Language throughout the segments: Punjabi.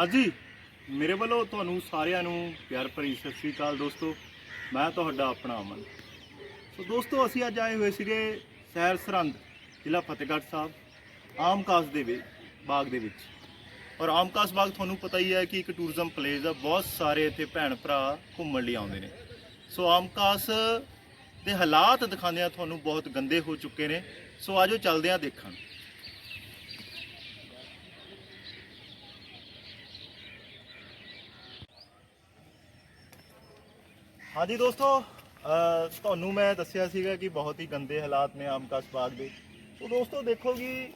ਹਾਂਜੀ, ਮੇਰੇ ਵੱਲੋਂ ਤੁਹਾਨੂੰ ਸਾਰਿਆਂ ਨੂੰ ਪਿਆਰ ਭਰੀ ਸਤਿ ਸ੍ਰੀ ਅਕਾਲ ਦੋਸਤੋ। ਮੈਂ ਤੁਹਾਡਾ ਆਪਣਾ ਅਮਨ। ਸੋ ਦੋਸਤੋ, ਅਸੀਂ ਅੱਜ ਆਏ ਹੋਏ ਸੀਗੇ ਸਹਿਰ ਸਰਹੰਦ ਜ਼ਿਲ੍ਹਾ ਫਤਿਹਗੜ੍ਹ ਸਾਹਿਬ, ਆਮਕਾਸ ਦੇ ਵਿੱਚ ਬਾਗ ਦੇ ਵਿੱਚ। ਔਰ ਆਮਕਾਸ ਬਾਗ ਤੁਹਾਨੂੰ ਪਤਾ ਹੀ ਹੈ ਕਿ ਇੱਕ ਟੂਰਿਜ਼ਮ ਪਲੇਸ ਆ, ਬਹੁਤ ਸਾਰੇ ਇੱਥੇ ਭੈਣ ਭਰਾ ਘੁੰਮਣ ਲਈ ਆਉਂਦੇ ਨੇ। ਸੋ ਆਮਕਾਸ ਦੇ ਹਾਲਾਤ ਦਿਖਾਉਂਦੇ ਆ ਤੁਹਾਨੂੰ ਬਹੁਤ ਗੰਦੇ ਹੋ ਚੁੱਕੇ ਨੇ। ਸੋ ਆਜੋ ਚੱਲਦੇ ਆ ਦੇਖਣ। ਹਾਂਜੀ ਦੋਸਤੋ, ਅਹ, ਤੁਹਾਨੂੰ ਮੈਂ ਦੱਸਿਆ ਸੀਗਾ ਕਿ ਬਹੁਤ ਹੀ ਗੰਦੇ ਹਾਲਾਤ ਨੇ ਆਮ ਆਮਕਾਸ ਬਾਗ ਦੇ। ਸੋ ਦੋਸਤੋ, ਦੇਖੋ ਕਿ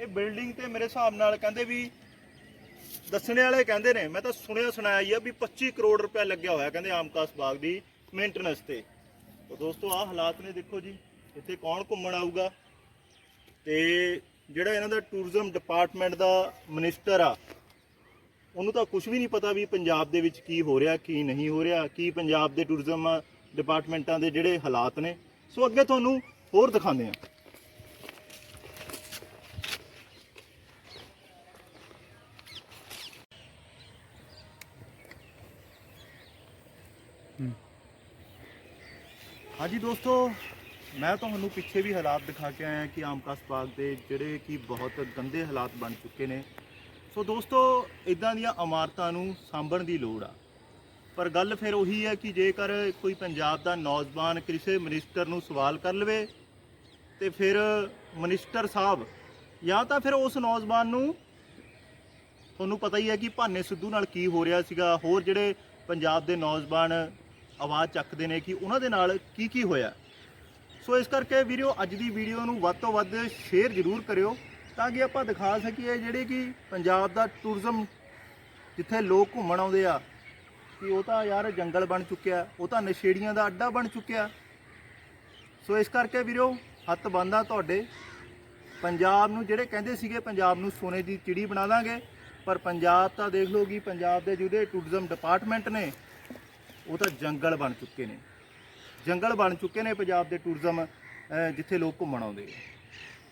ਇਹ ਬਿਲਡਿੰਗ ਤੇ ਮੇਰੇ ਹਿਸਾਬ ਨਾਲ ਕਹਿੰਦੇ ਵੀ ਦੱਸਣੇ ਵਾਲੇ ਕਹਿੰਦੇ ਨੇ, ਮੈਂ ਤਾਂ ਸੁਣਿਆ ਸੁਣਾਇਆ ਹੀ ਆ ਵੀ 25 ਕਰੋੜ ਰੁਪਏ ਲੱਗਿਆ ਹੋਇਆ ਕਹਿੰਦੇ ਆਮ ਆਮਕਾਸ ਬਾਗ ਦੀ ਮੇਨਟੇਨੈਂਸ ਤੇ। ਤੋ ਦੋਸਤੋ, ਆਹ ਹਾਲਾਤ ਨੇ ਦੇਖੋ ਜੀ, ਇੱਥੇ ਕੌਣ ਘੁੰਮਣ ਆਊਗਾ? ਤੇ ਜਿਹੜਾ ਇਹਨਾਂ ਦਾ ਟੂਰਿਜ਼ਮ ਡਿਪਾਰਟਮੈਂਟ ਦਾ ਮਿਨਿਸਟਰ ਆ ਉਹਨੂੰ ਤਾਂ ਕੁਝ ਵੀ ਨਹੀਂ ਪਤਾ ਵੀ ਪੰਜਾਬ ਦੇ ਵਿੱਚ ਕੀ ਹੋ ਰਿਹਾ ਕੀ ਨਹੀਂ ਹੋ ਰਿਹਾ ਕੀ ਪੰਜਾਬ ਦੇ ਟੂਰਿਜ਼ਮ ਡਿਪਾਰਟਮੈਂਟਾਂ ਦੇ ਜਿਹੜੇ ਹਾਲਾਤ ਨੇ। ਸੋ ਅੱਗੇ ਤੁਹਾਨੂੰ ਹੋਰ ਦਿਖਾਉਂਦੇ ਆ ਹਾਂਜੀ ਦੋਸਤੋ ਮੈਂ ਤੁਹਾਨੂੰ ਪਿੱਛੇ ਵੀ ਹਾਲਾਤ ਦਿਖਾ ਕੇ ਆਇਆ ਕਿ ਆਮਕਾਸ ਬਾਗ ਦੇ ਜਿਹੜੇ ਕਿ ਬਹੁਤ ਗੰਦੇ ਹਾਲਾਤ ਬਣ ਚੁੱਕੇ ਨੇ। ਸੋ ਦੋਸਤੋ ਇਦਾਂ ਦੀਆਂ ਇਮਾਰਤਾਂ ਨੂੰ ਸਾਂਭਣ ਦੀ ਲੋੜ ਆ। ਪਰ ਗੱਲ ਫਿਰ ਉਹੀ ਹੈ ਕਿ ਜੇਕਰ ਕੋਈ ਪੰਜਾਬ ਦਾ ਨੌਜਵਾਨ ਕਿਸੇ ਮਿਨਿਸਟਰ ਨੂੰ ਸਵਾਲ ਕਰ ਲਵੇ, ਤੇ ਫਿਰ ਮਿਨਿਸਟਰ ਸਾਹਿਬ ਜਾਂ ਤਾਂ ਫਿਰ ਉਸ ਨੌਜਵਾਨ ਨੂੰ, ਤੁਹਾਨੂੰ ਪਤਾ ਹੀ ਹੈ ਕਿ ਭਾਨੇ ਸਿੱਧੂ ਨਾਲ ਕੀ ਹੋ ਰਿਹਾ ਸੀਗਾ, ਹੋਰ ਜਿਹੜੇ ਪੰਜਾਬ ਦੇ ਨੌਜਵਾਨ ਆਵਾਜ਼ ਚੱਕਦੇ ਨੇ ਕਿ ਉਹਨਾਂ ਦੇ ਨਾਲ ਕੀ ਕੀ ਹੋਇਆ। ਸੋ ਇਸ ਕਰਕੇ ਵੀਡੀਓ ਅੱਜ ਦੀ ਵੀਡੀਓ ਨੂੰ ਵੱਧ ਤੋਂ ਵੱਧ ਸ਼ੇਅਰ ਜ਼ਰੂਰ ਕਰਿਓ। ਤਾਂ ਕਿ ਆਪਾਂ ਦਿਖਾ ਸਕੀਏ ਜਿਹੜੇ ਕਿ ਪੰਜਾਬ ਦਾ ਟੂਰਿਜ਼ਮ ਜਿੱਥੇ ਲੋਕ ਘੁੰਮਣ ਆਉਂਦੇ ਆ, ਕਿ ਉਹ ਤਾਂ ਯਾਰ ਜੰਗਲ ਬਣ ਚੁੱਕਿਆ, ਉਹ ਤਾਂ ਨਸ਼ੇੜੀਆਂ ਦਾ ਅੱਡਾ ਬਣ ਚੁੱਕਿਆ। ਸੋ ਇਸ ਕਰਕੇ ਵੀਰੋ, ਹੱਥ ਬੰਦਾ ਤੁਹਾਡੇ। ਪੰਜਾਬ ਨੂੰ ਜਿਹੜੇ ਕਹਿੰਦੇ ਸੀਗੇ, ਪੰਜਾਬ ਨੂੰ ਸੋਨੇ ਦੀ ਚਿੜੀ ਬਣਾ ਦਾਂਗੇ, ਪਰ ਪੰਜਾਬ ਤਾਂ ਦੇਖ ਲਓ ਕਿ ਪੰਜਾਬ ਦੇ ਜਿਹੜੇ ਟੂਰਿਜ਼ਮ ਡਿਪਾਰਟਮੈਂਟ ਨੇ, ਉਹ ਤਾਂ ਜੰਗਲ ਬਣ ਚੁੱਕੇ ਨੇ। ਜੰਗਲ ਬਣ ਚੁੱਕੇ ਨੇ ਪੰਜਾਬ ਦੇ ਟੂਰਿਜ਼ਮ ਜਿੱਥੇ ਲੋਕ ਘੁੰਮਣ ਆਉਂਦੇ ਆ।